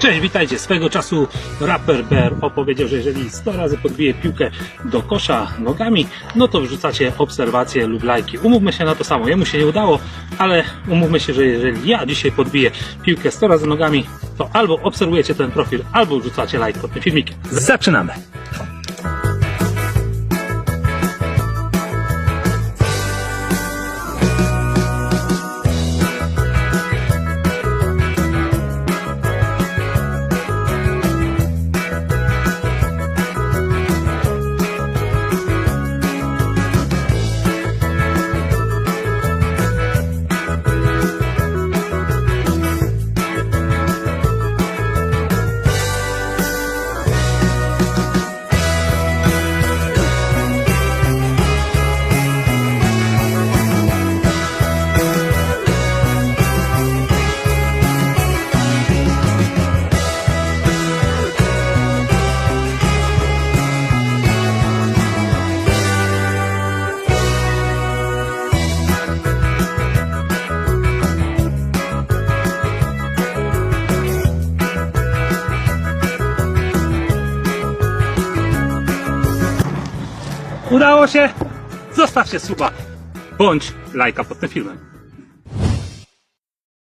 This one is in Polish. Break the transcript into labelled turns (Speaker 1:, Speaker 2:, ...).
Speaker 1: Cześć, witajcie. Swego czasu raper Bear opowiedział, że jeżeli 100 razy podbije piłkę do kosza nogami, no to wrzucacie obserwacje lub lajki. Umówmy się na to samo. Jemu się nie udało, ale umówmy się, że jeżeli ja dzisiaj podbiję piłkę 100 razy nogami, to albo obserwujecie ten profil, albo wrzucacie lajk pod tym filmikiem. Zaczynamy! Udało się? Zostawcie suba bądź lajka pod tym filmem.